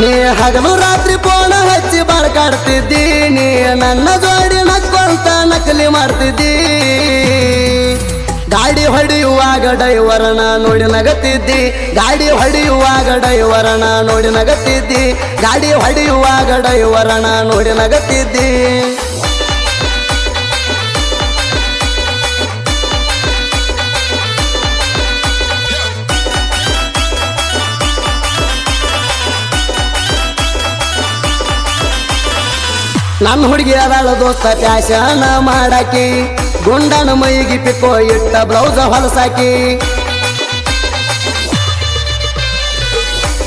ನೀ ಹಗಲು ರಾತ್ರಿ ಪೋಣ ಹಚ್ಚಿ ಬಾಳ್ಕಾಡ್ತಿದ್ದಿ ನೀ ನನ್ನ ಜೋಡಿ ನಕ್ಕೊಂತ ನಕಲಿ ಮಾಡ್ತಿದ್ದಿ. ಗಾಡಿ ಹೊಡೆಯುವಾಗ ಡೈವರನ ನೋಡಿ ನಗತ್ತಿದ್ದಿ ಗಾಡಿ ಹೊಡೆಯುವಾಗ ಡೈವರನ ನೋಡಿ ನಗತ್ತಿದ್ದಿ ಗಾಡಿ ಹೊಡೆಯುವಾಗ ಡೈವರನ ನೋಡಿ ನಗತಿದ್ದಿ. ನನ್ನ ಹುಡುಗಿ ಅದಾಳ ದೋಸ್ತ ಪ್ಯಾಶನ ಮಾಡಾಕಿ, ಗುಂಡನ ಮೈಗಿ ಪಿಕ್ಕೋ ಇಟ್ಟ ಬ್ಲೌಸ್ ಹೊಲಸಾಕಿ.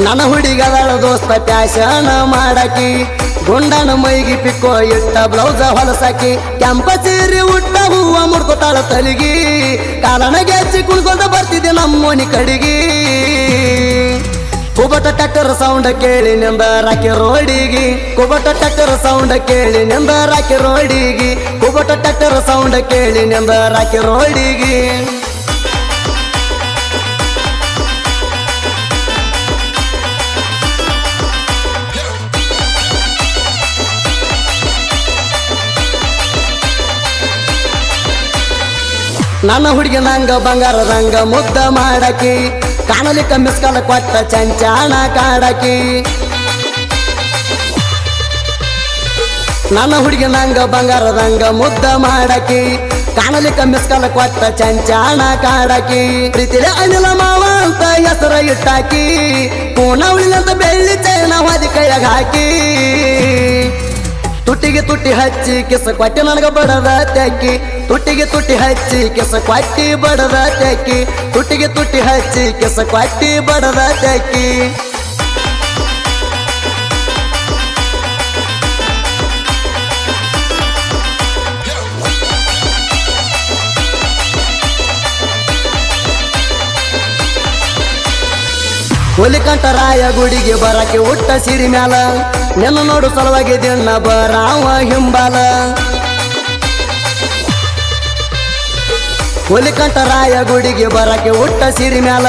ನನ್ನ ಹುಡುಗಿ ಅದಾಳ ದೋಸ್ತ ಪ್ಯಾಶನ ಮಾಡಾಕಿ, ಗುಂಡನ ಮೈಗಿ ಪಿಕ್ಕೋ ಇಟ್ಟ ಬ್ಲೌಸ್ ಹೊಲಸಾಕಿ. ಕೆಂಪ ಸೀರೆ ಉಟ್ಟ ಹೂವ ಮುಡ್ಕೋತಾಳ ತಲಿಗಿ, ಕಾಲನ ಗೆಚ್ಚಿ ಕುಣ್ಕೊಂಡು ಬರ್ತಿದ್ದೆ ನಮ್ಮೋನಿ ಕಡಿಗಿ. ಕುಬಟ ಟಕ್ಕರ್ ಸೌಂಡ್ ಕೇಳಿ ನಿಂದ ರಾಕಿ ರೋಡಿಗಿ. ಕುಬಟ ಟಕ್ಕರ್ ಸೌಂಡ್ ಕೇಳಿ ನಿಂದ ರಾಕಿ ರೋಡಿಗಿ. ಕುಬಟ ಟಕ್ಕರ್ ಸೌಂಡ್ ಕೇಳಿ ನಿಂದ ರಾಕಿ ರೋಡಿಗಿ. ನನ್ನ ಹುಡುಗಿ ನಂಗ ಬಂಗಾರದಂಗ ಮುದ್ದ ಮಾಡಾಕಿ. ಕಾಣಲಿಕ್ಕ ಮಿಸ್ಕಾಲ ಕೊಟ್ಟ ಚಂಚಾಣ ಕಾಡಕಿ. ನನ್ನ ಹುಡುಗಿ ನಂಗ ಬಂಗಾರದಂಗ ಮುದ್ದ ಮಾಡಕಿ. ಕಾಣಲಿಕ್ಕ ಮಿಸ್ಕಾಲ ಕೊಟ್ಟ ಚಂಚಾಣ ಕಾಡಕಿ. ಪ್ರೀತಿಲೆ ಅನಿಲ ಮಾವ ಅಂತ ಹೆಸರ ಇಟ್ಟಾಕಿ. ಪೂನ ಉಳಿಲಂತ ಬೆಳ್ಳಿ ಚೈನ ಹೊದಿ ಕೈಯಾಗ ಹಾಕಿ. ತುಟ್ಟಿಗೆ ತುಟ್ಟಿ ಹಚ್ಚಿ ಕೆಸ ಕೊಟ್ಟಿ ನನಗ ಬಡದ ತ್ಯಾಕಿ ತುಟ್ಟಿಗೆ ತುಟ್ಟಿ ಹಚ್ಚಿ ಕೆಸ ಕೊಟ್ಟಿ ಬಡದ ತ್ಯಾಕಿ ತುಟ್ಟಿಗೆ ತುಟ್ಟಿ ಹಚ್ಚಿ ಕೆಸ ಕೊಟ್ಟಿ ಬಡದ ತ್ಯಾಕಿ ಹುಲಿಕಂಠ ರಾಯ ಗುಡಿಗೆ ಬರಕ್ಕೆ ಹುಟ್ಟ ಸಿರಿ ಮ್ಯಾಲ ನಿನ್ನ ನೋಡು ಸಲುವಾಗಿ ದಿನ ಬರಾವ ಹಿಂಬಾಲ. ಹುಲಿಕಂಠರಾಯ ಗುಡಿಗೆ ಬರಕ್ಕೆ ಹುಟ್ಟ ಸಿರಿ ಮ್ಯಾಲ.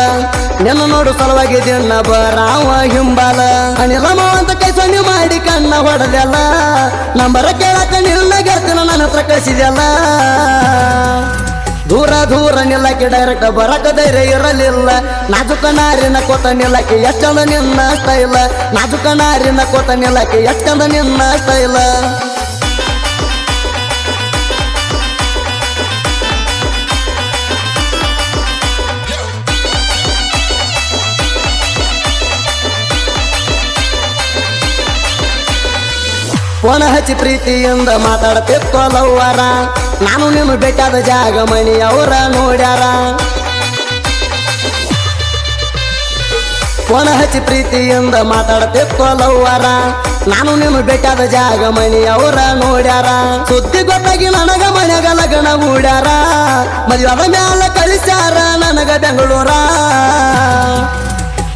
ನಿನ್ನ ನೋಡು ಸಲುವಾಗಿ ದಿನ ಬರಾವ ಹಿಂಬಾಲ. ಅನಿಲಮ ಅಂತ ಕೈ ಸೊನ್ನೆ ಮಾಡಿ ಕಣ್ಣ ಹೊಡೆದಲ್ಲ. ನಂಬರ ಕೇಳಕ ನಿನ್ನ ಗೆಳತನ ನನ್ನ ಹತ್ರ ಕಳಿಸಿದೆಲ್ಲ. ದೂರ ದೂರ ನಿಲ್ಲಕ್ಕೆ ಡೈರೆಕ್ಟ್ ಬರಕ ಧೈರ್ಯ ಇರಲಿಲ್ಲ. ನಾಜುಕ ನಾರಿನ ಕೋತ ನಿಲ್ಲಕ್ಕೆ ಎಷ್ಟಂದ ನಿನ್ನ ಸ್ಟೈಲ ನಾಜುಕ ನಾರಿನ ಕೋತ ನಿಲ್ಲಕ್ಕೆ ಎಷ್ಟಂದ ನಿನ್ನ ಸ್ಟೈಲ ಫೋನ ಹಚ್ಚಿ ಪ್ರೀತಿಯಿಂದ ಮಾತಾಡ್ತಿತ್ತೋಲವ್ವರ ನಾನು ನೀನು ಬೇಕಾದ ಜಾಗ ಮಣಿ ಅವರ ನೋಡ್ಯಾರ. ಫೋನ ಹಚ್ಚಿ ಪ್ರೀತಿಯಿಂದ ಮಾತಾಡ್ತಿತ್ತೋಲವ್ವರ ನಾನು ನೀನು ಬೇಕಾದ ಜಾಗ ಮಣಿ ಅವರ ನೋಡ್ಯಾರ. ಸುದ್ದಿ ಗೊತ್ತಾಗಿ ನನಗ ಮನೆಗ ಲಗ್ನ ಹೂಡ್ಯಾರ. ಮದುವೆ ಮ್ಯಾಲ ಕಳಿಸ್ಯಾರ ನನಗ ಬೆಂಗಳೂರ.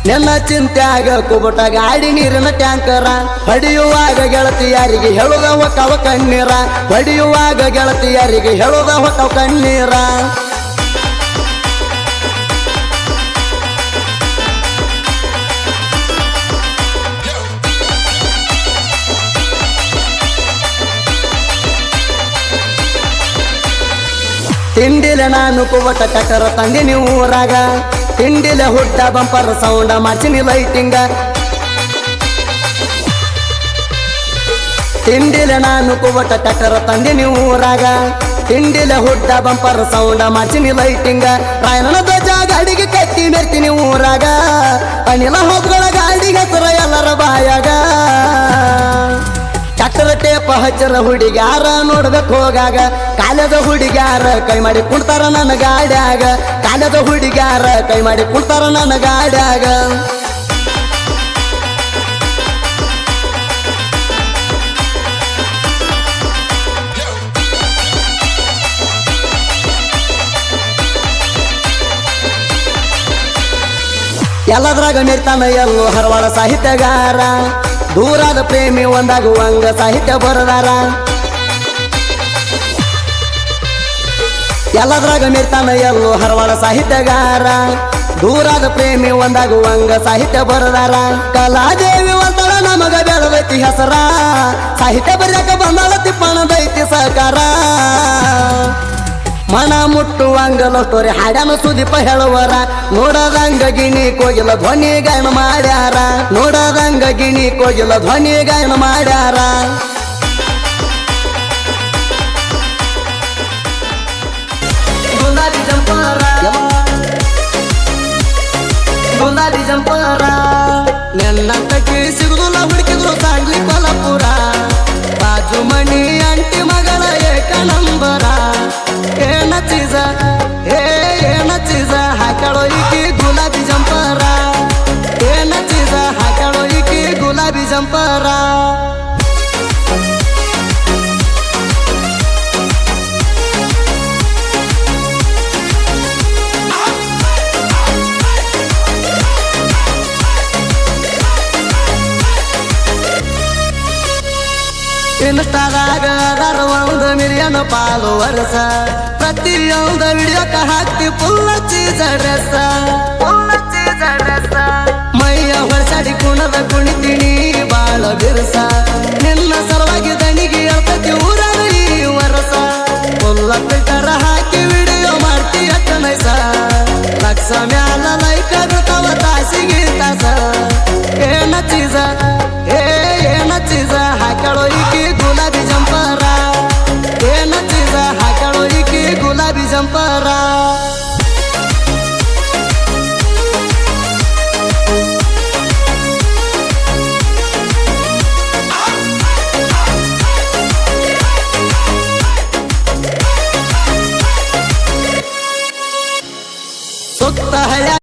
ನಿನ್ನ ಚಿಂತ್ಯಾಗ ಕುಬುಟ ಗಾಡಿ ನೀರಿನ ಟ್ಯಾಂಕರ. ಹೊಡೆಯುವಾಗ ಗೆಳತಿಯರಿಗೆ ಹೇಳುದ ಹೊಕ್ಕವ ಕಣ್ಣೀರ. ಹೊಡೆಯುವಾಗ ಗೆಳತಿಯರಿಗೆ ಹೇಳುದ ಹೊಕ್ಕವ ಕಣ್ಣೀರ. ತಿಂಡಿಲೆ ನಾನು ಕುಬಟ ತಂದೆ ತಂದಿನಿ ಊರಾಗ. ತಿಂಡಿಲೆ ಹುಟ್ಟ ಬಂಪರ್ ಸೌಂಡ ಮಾಡ್ಸಿನಿ ಲೈಟಿಂಗ ತಿಂಡಿಲೆ ನಾನು ಕುವಟ ಕಟ್ಟರ ತಂದಿನಿ ಊರಾಗ. ತಿಂಡಿಲೆ ಹುಟ್ಟ ಬಂಪರ್ ಸೌಂಡ ಮಾಡ್ಸಿನಿ ಲೈಟಿಂಗ ರಾಯಣನ ಧ್ವಜ ಗಾಡಿಗೆ ಕಟ್ಟಿ ಮೆರ್ತೀನಿ ಊರಾಗ. ಅನಿಲ ಹೋಗ್ಗಳ ಗಾಡಿಗೆ ಹತ್ರ ಎಲ್ಲರ ಬಾಯಾಗ. ಹಚ್ಚರ ಹುಡುಗ್ಯಾರ ನೋಡ್ಬೇಕು ಹೋಗಾಗ. ಕಾಲದ ಹುಡುಗ್ಯಾರ ಕೈ ಮಾಡಿ ಕುಡ್ತಾರ ನನ್ನ ಗಾಡ್ಯಾಗ. ಕಾಲದ ಹುಡುಗ್ಯಾರ ಕೈ ಮಾಡಿ ಕುಡ್ತಾರ ನನ್ನ ಗಾಡ್ಯಾಗ. ಎಲ್ಲದ್ರಾಗ ನಿರ್ತಾನ ಎಲ್ಲೋ ಹರವಾಳ ಸಾಹಿತ್ಯಗಾರ. ದೂರಾದ ಪ್ರೇಮಿ ಒಂದಾಗುವಂಗ ಸಾಹಿತ್ಯ ಬರದಾರ. ಎಲ್ಲದ್ರಾಗ ಮಿರ್ತಾನ ಎಲ್ಲೋ ಹರವಾಳ ಸಾಹಿತ್ಯಗಾರ. ದೂರದ ಪ್ರೇಮಿ ಒಂದಾಗುವಂಗ ಸಾಹಿತ್ಯ ಬರದಾರ. ಕಲಾದೇವಿ ಒಂದಳ ನಮಗ ಬೆಳದೈತಿ ಹೆಸರ ಸಾಹಿತ್ಯ ಬರ್ಯಾಕ ಬಂದಾಳತಿ ತಿಪ್ಪಣದೈತಿ ಸಹಕಾರ ಮನ ಮುಟ್ಟುವಂಗಲ ಸ್ಟೋರಿ ಹಾಡ್ಯಾನ ಸುದೀಪ ಹೇಳುವರ. ನೋಡದಂಗ ಗಿಣಿ ಕೋಗಿಲ ಧ್ವನಿ ಗಾಯನ ಮಾಡ್ಯಾರ. ನೋಡದಂಗ ಗಿಣಿ ಕೋಗಿಲ ಧ್ವನಿ ಗಾಯನ ಮಾಡ್ಯಾರ. ಗುಲಾಬಿ ಜಂಪರ. ಗುಲಾಬಿ ಜಂಪರ. ನೆನ್ನಂತಕ್ಕೆ ಸಿಗುದಿಲ್ಲ ಹುಡುಕಿದ್ರು ಸಾಗ್ಲಿ ಕೊಲಪುರ ಬಾಜು ಮಣಿ ಅಂಟಿ ಮಗಳ ಏಕ ಇನ್ಸ್ಟಾದಾಗ ಅದರ ಒಂದು ಮಿಲಿಯನ್ ವರ್ಷ ಪ್ರತಿಯೊಂದು ವಿಡಿಯೋಕ ಹಾಕ್ತಿ ಪುಲ್ಲ ಚೀಸ ಡ್ರೆಸ್ ಮೈಯ ಹೊರಸಡಿ ಕುಣದ ಕುಣಿತಿಣಿ ಬಾಳ